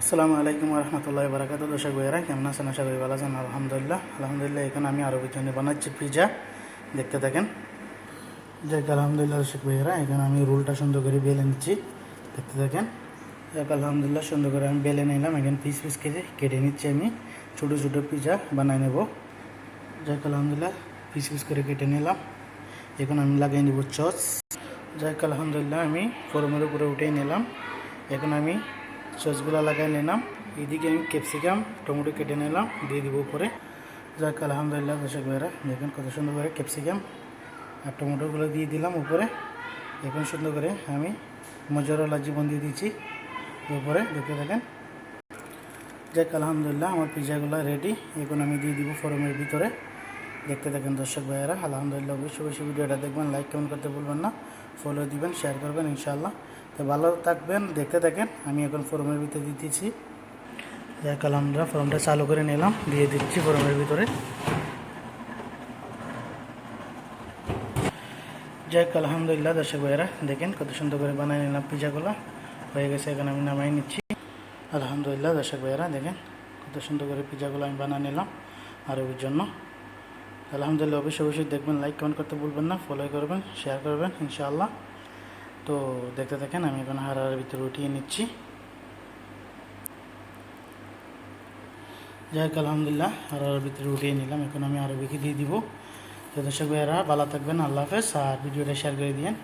আসসালামু আলাইকুম রহমতুল্লাহ বারাকাত দর্শক ভাইয়েরা, কেমন আছেন? আশা করি ভালো আছেন। আলহামদুলিল্লাহ। আলহামদুলিল্লাহ, এখানে আমি আরও জন্য বানাচ্ছি পিজা দেখতে থাকেন। যাক, আলহামদুলিল্লাহ দর্শক ভাইয়েরা, এখানে আমি রোলটা সুন্দর করে বেলে নিচ্ছি। দেখতে থাকেন। যাক, আলহামদুলিল্লাহ সুন্দর করে আমি বেলে নিলাম। এখানে পিস পিস কেটে কেটে নিচ্ছি আমি। ছোটো ছোটো পিজা বানিয়ে নেব। যাক, আলহামদুলিল্লাহ পিস পিস করে কেটে নিলাম। এখন আমি লাগিয়ে নেব চচ যাক, আলহামদুলিল্লাহ, আমি ফরমের উপরে উঠেই নিলাম। এখন আমি সসগুলো লাগাই নিলাম। এদিকে আমি ক্যাপসিকাম, টমেটো কেটে নিলাম, দিয়ে দিব উপরে। যাক, আলহামদুলিল্লাহ, দর্শক ভাইরা, দেখুন কত সুন্দর করে ক্যাপসিকাম আর টমেটোগুলো দিয়ে দিলাম উপরে। এখন সুন্দর করে আমি মজরলা জীবন দিয়ে দিচ্ছি উপরে, দেখতে দেখেন যাক, আলহামদুলিল্লাহ, আমার পিজাগুলো রেডি এখন আমি দিয়ে দিব ফরমের ভিতরে। দেখতে থাকেন দর্শক ভাইয়েরা, আলহামদুলিল্লাহ, অবশ্যই অবশ্যই ভিডিওটা দেখবেন লাইক কমেন্ট করতে ভুলবেন না। ফলো দিবেন শেয়ার করবেন, ইনশাআল্লাহ। তো ভালো থাকবেন, দেখতে থাকেন। আমি এখন ফরমের ভিতরে দিতেছি। যাক, আলহামদুলিল্লাহ, ফরমটা চালু করে নিলাম। দিয়ে দিচ্ছি ফরমের ভিতরে। যাক, আলহামদুলিল্লাহ, দর্শক ভাইয়েরা, দেখেন কত সুন্দর করে বানিয়ে নিলাম পিজাগুলো। হয়ে গেছে, এখন আমি নামাই নিচ্ছি। আলহামদুলিল্লাহ, দর্শক ভাইয়েরা, দেখেন কত সুন্দর করে পিজাগুলো আমি বানিয়ে নিলাম আর ওর জন্য। আলহামদুলিল্লাহ, অবশ্যই অবশ্যই দেখবেন লাইক কমেন্ট করতে ভুলবেন না ফলো করবেন শেয়ার করবেন, ইনশাআল্লাহ। তো দেখতে থাকেন, আমি এখন হারার ভিতরে উঠিয়ে নিচ্ছি। যাই হোক, আলহামদুলিল্লাহ, হারার ভিতরে উঠিয়ে নিলাম। এখন আমি আরবিকে দিয়ে দিব। তো দর্শক ভাইয়েরা, ভালো থাকবেন, আল্লাহ হাফেজ। আর ভিডিওটা শেয়ার করে দিয়েন।